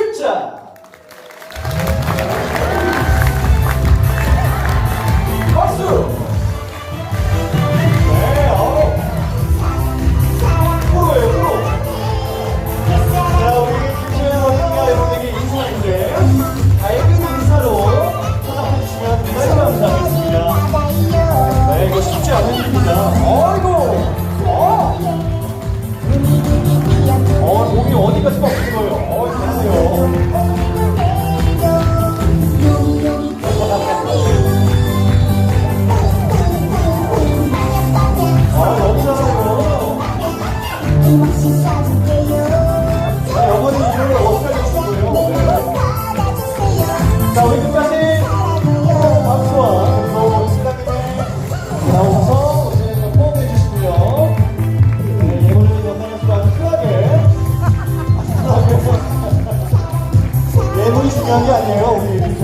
scripture 자? 네. 자, 우리 끝까지 박수와 그리고 시장님의 나오셔서 거 포함해 주시고요. 네, 예물을 전달하시고 아주 크게. 예물이 중요한 게 아니에요, 우리.